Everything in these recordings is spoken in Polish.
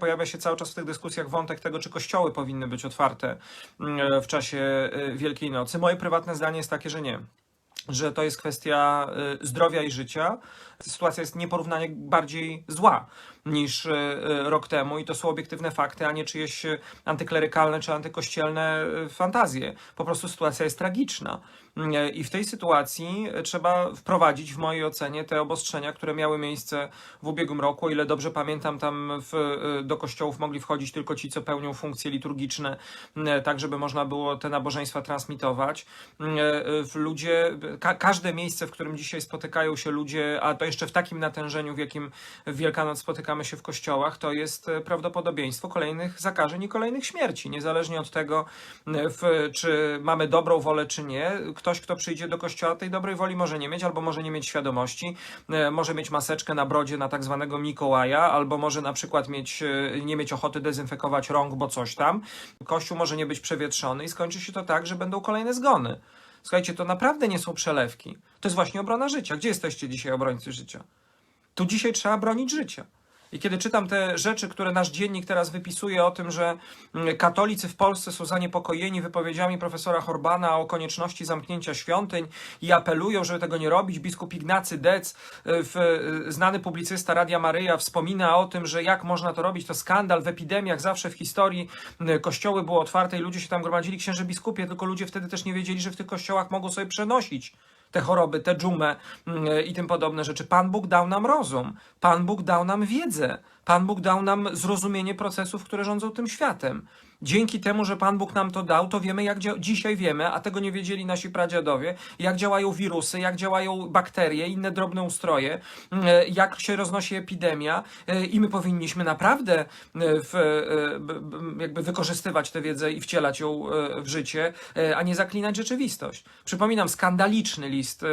Pojawia się cały czas w tych dyskusjach wątek tego, czy kościoły powinny być otwarte mm, w czasie e, Wielkiej Nocy. Moje prywatne zdanie jest takie, że nie. Że to jest kwestia e, zdrowia i życia. Sytuacja jest nieporównanie bardziej zła niż e, e, rok temu i to są obiektywne fakty, a nie czyjeś e, antyklerykalne czy antykościelne fantazje. Po prostu sytuacja jest tragiczna. Mm, I w tej sytuacji trzeba wprowadzić, w mojej ocenie, te obostrzenia, które miały miejsce w ubiegłym roku. O ile dobrze pamiętam, tam w, do kościołów mogli wchodzić tylko ci, co pełnią funkcje liturgiczne, m, tak żeby można było te nabożeństwa transmitować. M, w Ludzie, ka każde miejsce, w którym dzisiaj spotykają się ludzie, a to jeszcze w takim natężeniu, w jakim Wielkanoc spotykamy się w kościołach, to jest e, prawdopodobieństwo kolejnych zakażeń i kolejnych śmierci. Niezależnie od tego, m, w, czy mamy dobrą wolę, czy nie, ktoś, kto przyjdzie do kościoła, tej dobrej woli może nie mieć, albo może nie mieć świadomości, e, może mieć maseczkę na brodzie na tak zwanego Mikołaja, albo może na przykład mieć, e, nie mieć ochoty dezynfekować rąk, bo coś tam. Kościół może nie być przewietrzony i skończy się to tak, że będą kolejne zgony. Słuchajcie, to naprawdę nie są przelewki. To jest właśnie obrona życia. Gdzie jesteście dzisiaj, obrońcy życia? Tu dzisiaj trzeba bronić życia. I kiedy czytam te rzeczy, które nasz dziennik teraz wypisuje o tym, że mm, katolicy w Polsce są zaniepokojeni wypowiedziami profesora Horbana o konieczności zamknięcia świątyń i apelują, żeby tego nie robić, biskup Ignacy Dec, y, y, znany publicysta Radia Maryja, wspomina o tym, że jak można to robić, to skandal w epidemiach, zawsze w historii y, kościoły były otwarte i ludzie się tam gromadzili, księże biskupie, tylko ludzie wtedy też nie wiedzieli, że w tych kościołach mogą sobie przenosić te choroby, te dżumę mm, i tym podobne rzeczy. Pan Bóg dał nam rozum, Pan Bóg dał nam wiedzę, Pan Bóg dał nam zrozumienie procesów, które rządzą tym światem. Dzięki temu, że Pan Bóg nam to dał, to wiemy, jak dzisiaj wiemy, a tego nie wiedzieli nasi pradziadowie, jak działają wirusy, jak działają bakterie, inne drobne ustroje, mm, jak się roznosi epidemia e, i my powinniśmy naprawdę e, w, e, jakby wykorzystywać tę wiedzę i wcielać ją e, w życie, e, a nie zaklinać rzeczywistość. Przypominam skandaliczny list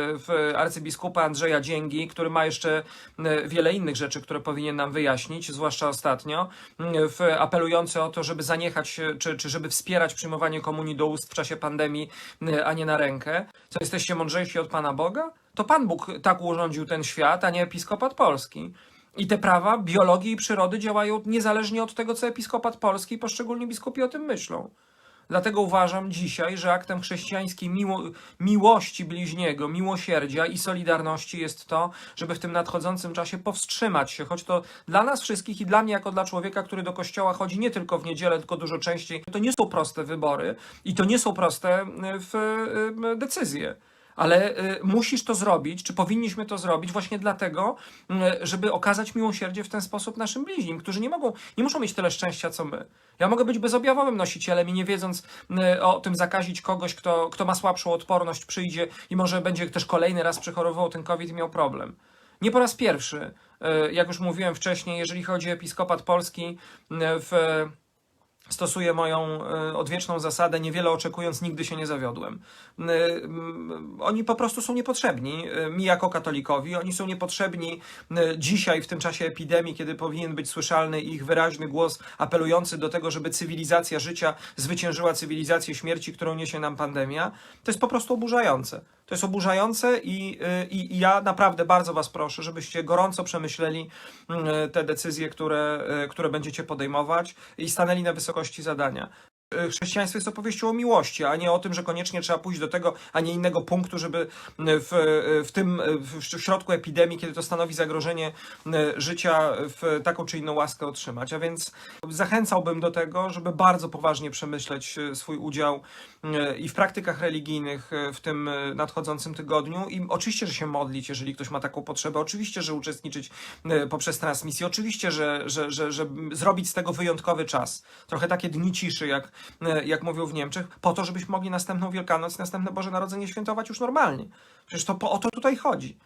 e, arcybiskupa Andrzeja Dzięgi, który ma jeszcze e, wiele innych rzeczy, które powinien nam wyjaśnić, zwłaszcza ostatnio, m, w, apelujący o to, żeby zaniechać, e, czy, czy żeby wspierać przyjmowanie komunii do ust w czasie pandemii, e, a nie na rękę. Co, jesteście mądrzejsi od Pana Boga? To Pan Bóg tak urządził ten świat, a nie episkopat polski. I te prawa biologii i przyrody działają niezależnie od tego, co episkopat polski i poszczególni biskupi o tym myślą. Dlatego uważam dzisiaj, że aktem chrześcijańskiej miło, miłości bliźniego, miłosierdzia i solidarności jest to, żeby w tym nadchodzącym czasie powstrzymać się, choć to dla nas wszystkich i dla mnie jako dla człowieka, który do kościoła chodzi nie tylko w niedzielę, tylko dużo częściej, to nie są proste wybory i to nie są proste y, w, y, decyzje. Ale y, musisz to zrobić, czy powinniśmy to zrobić właśnie dlatego, y, żeby okazać miłosierdzie w ten sposób naszym bliźnim, którzy nie mogą, nie muszą mieć tyle szczęścia, co my. Ja mogę być bezobjawowym nosicielem i nie wiedząc y, o tym zakazić kogoś, kto, kto ma słabszą odporność, przyjdzie i może będzie też kolejny raz przechorował ten COVID i miał problem. Nie po raz pierwszy, jak już mówiłem wcześniej, jeżeli chodzi o episkopat polski, w stosuję moją e, odwieczną zasadę, niewiele oczekując, nigdy się nie zawiodłem. E, Oni po prostu są niepotrzebni e, mi jako katolikowi, oni są niepotrzebni dzisiaj w tym czasie epidemii, kiedy powinien być słyszalny ich wyraźny głos apelujący do tego, żeby cywilizacja życia zwyciężyła cywilizację śmierci, którą niesie nam pandemia. To jest po prostu oburzające. To jest oburzające i, y, i, i ja naprawdę bardzo Was proszę, żebyście gorąco przemyśleli y, te decyzje, które, y, które będziecie podejmować i stanęli na wysokości zadania. Y, Chrześcijaństwo jest opowieścią o miłości, a nie o tym, że koniecznie trzeba pójść do tego, a nie innego punktu, żeby w, w tym w środku epidemii, kiedy to stanowi zagrożenie y, życia, w taką czy inną łaskę otrzymać. A więc zachęcałbym do tego, żeby bardzo poważnie przemyśleć y, swój udział y, i w praktykach religijnych y, w tym y, nadchodzącym tygodniu i oczywiście, że się modlić, jeżeli ktoś ma taką potrzebę, oczywiście, że uczestniczyć y, poprzez transmisję, oczywiście, że, że, że, że zrobić z tego wyjątkowy czas. Trochę takie dni ciszy, jak, y, jak mówią w Niemczech, po to, żebyśmy mogli następną Wielkanoc, następne Boże Narodzenie świętować już normalnie. Przecież to po, o to tutaj chodzi.